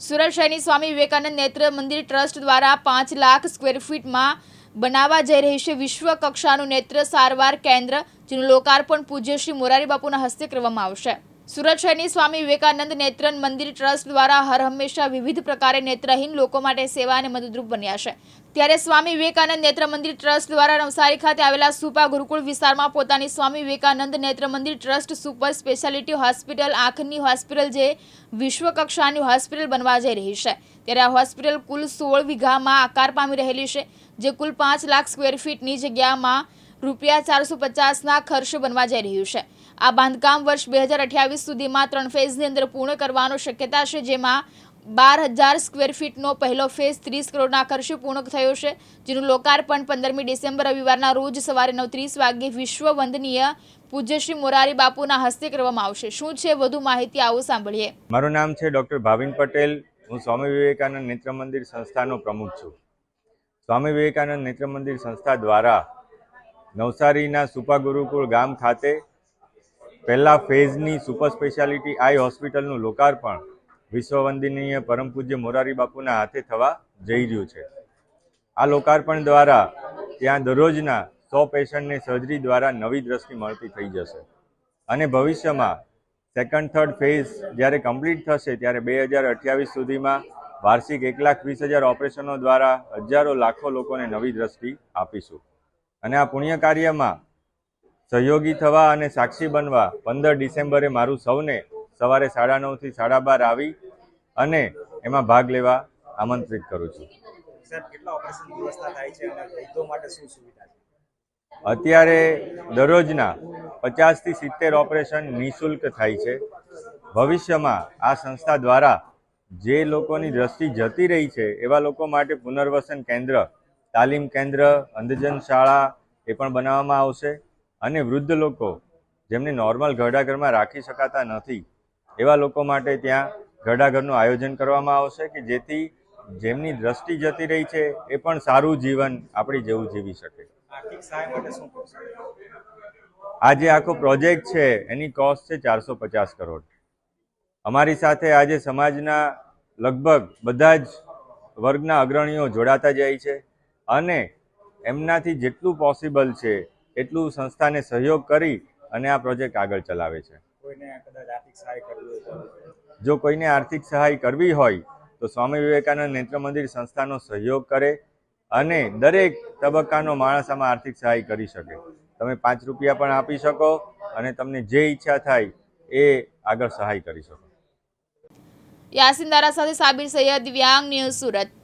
સુરત શહેરની સ્વામી વિવેકાનંદ નેત્ર મંદિર ટ્રસ્ટ દ્વારા પાંચ લાખ સ્ક્વેર ફીટમાં બનાવવા જઈ રહી છે વિશ્વ કક્ષાનું નેત્ર સારવાર કેન્દ્ર, જેનું લોકાર્પણ પૂજ્ય શ્રી મોરારી હસ્તે કરવામાં આવશે. સુરત શહેરની સ્વામી વિવેકાનંદ નેત્રન મંદિર ટ્રસ્ટ દ્વારા હર હંમેશા વિવિધ પ્રકારે નેત્રહીન લોકો માટે સેવા અને મદદરૂપ બન્યા છે. ત્યારે સ્વામી વિવેકાનંદ નેત્ર મંદિર ટ્રસ્ટ દ્વારા નવસારી ખાતે આવેલા સુપા ગુરુકુળ વિસ્તારમાં પોતાની Swami Vivekanand Netra Mandir trust super speciality hospital આંખની હોસ્પિટલ જે વિશ્વ કક્ષાની હોસ્પિટલ બનવા જઈ રહી છે. ત્યારે આ હોસ્પિટલ કુલ સોળ વીઘામાં આકાર પામી રહેલી છે, જે કુલ પાંચ લાખ સ્ક્વેર ફીટની જગ્યામાં રૂપિયા ચારસો પચાસના ખર્ચ બનવા જઈ રહ્યું છે. આ બાંધકામ વર્ષ બે હજાર અઠ્યાવીસ સુધીમાં ત્રણ ફેઝની અંદર પૂર્ણ કરવાનો શક્યતા છે, જેમાં બાર હજાર સ્ક્વેર ફીટનો પહેલો ફેઝ ત્રીસ કરોડના ખર્ચે પૂર્ણ થયો છે, જેનું લોકાર્પણ પંદરમી ડિસેમ્બર રવિવારના રોજ સવારે નવ ત્રીસ વાગ્યે વિશ્વ વંદનીય પૂજ્ય મોરારી બાપુના હસ્તે કરવામાં આવશે. શું છે? વધુ માહિતી આવો સાંભળીએ. મારું નામ છે ડૉક્ટર ભાવિન પટેલ. હું સ્વામી વિવેકાનંદ નેત્ર મંદિર સંસ્થાનો પ્રમુખ છું. સ્વામી વિવેકાનંદ નેત્ર મંદિર સંસ્થા દ્વારા નવસારીના સુપા ગુરુકુળ ગામ ખાતે પહેલા ફેઝની સુપર સ્પેશિયાલિટી આઈ હોસ્પિટલનું લોકાર્પણ વિશ્વવંદનીય પરમ પૂજ્ય મોરારી બાપુના હાથે થવા જઈ રહ્યું છે. આ લોકાર્પણ દ્વારા ત્યાં દરરોજના સો પેશન્ટને સર્જરી દ્વારા નવી દ્રષ્ટિ મળતી થઈ જશે અને ભવિષ્યમાં સેકન્ડ, થર્ડ ફેઝ જ્યારે કમ્પ્લીટ થશે ત્યારે બે હજાર અઠ્યાવીસ સુધીમાં વાર્ષિક એક લાખ વીસ હજાર ઓપરેશનો દ્વારા હજારો લાખો લોકોને નવી દ્રષ્ટિ આપીશું. અને આ પુણ્ય કાર્યમાં સહયોગી થવા અને સાક્ષી બનવા પંદર ડિસેમ્બરે મારું સૌને સવારે સાડા નવથી સાડા બાર આવી અને એમાં ભાગ લેવા આમંત્રિત કરું છું. અત્યારે દરરોજના પચાસથી સિત્તેર ઓપરેશન નિઃશુલ્ક થાય છે. ભવિષ્યમાં આ સંસ્થા દ્વારા જે લોકોની દ્રષ્ટિ જતી રહી છે એવા લોકો માટે પુનર્વસન કેન્દ્ર તાલીમ કેન્દ્ર અંધજન શાળા એ પણ બનાવવામાં આવશે. અને વૃદ્ધ લોકો જેમને નોર્મલ ઘરડાઘરમાં રાખી શકાતા નથી એવા લોકો માટે ત્યાં ઘરડાઘરનું આયોજન કરવામાં આવશે કે જેથી જેમની દ્રષ્ટિ જતી રહી છે એ પણ સારું જીવન આપણી જેવું જીવી શકે. આ જે આખો પ્રોજેક્ટ છે એની કોસ્ટ છે ચારસો પચાસ કરોડ. અમારી સાથે આજે સમાજના લગભગ બધા જ વર્ગના અગ્રણીઓ જોડાતા જાય છે અને એમનાથી જેટલું પોસિબલ છે એટલું સંસ્થાને સહયોગ કરી અને આ પ્રોજેક્ટ આગળ ચલાવે છે. કોઈને આર્થિક સહાય કરવી જો કોઈને આર્થિક સહાય કરવી હોય તો સ્વામી વિવેકાનંદ નેત્ર મંદિર સંસ્થાનો સહયોગ કરે અને દરેક તબક્કાનો માણસ આમાં આર્થિક સહાય કરી શકે. તમે પાંચ રૂપિયા પણ આપી શકો અને તમને જે ઈચ્છા થાય એ આગળ સહાય કરી શકો. યાસીન દારા સાથે સાબિર સૈયદ દિવ્યાંગ ન્યૂઝ સુરત.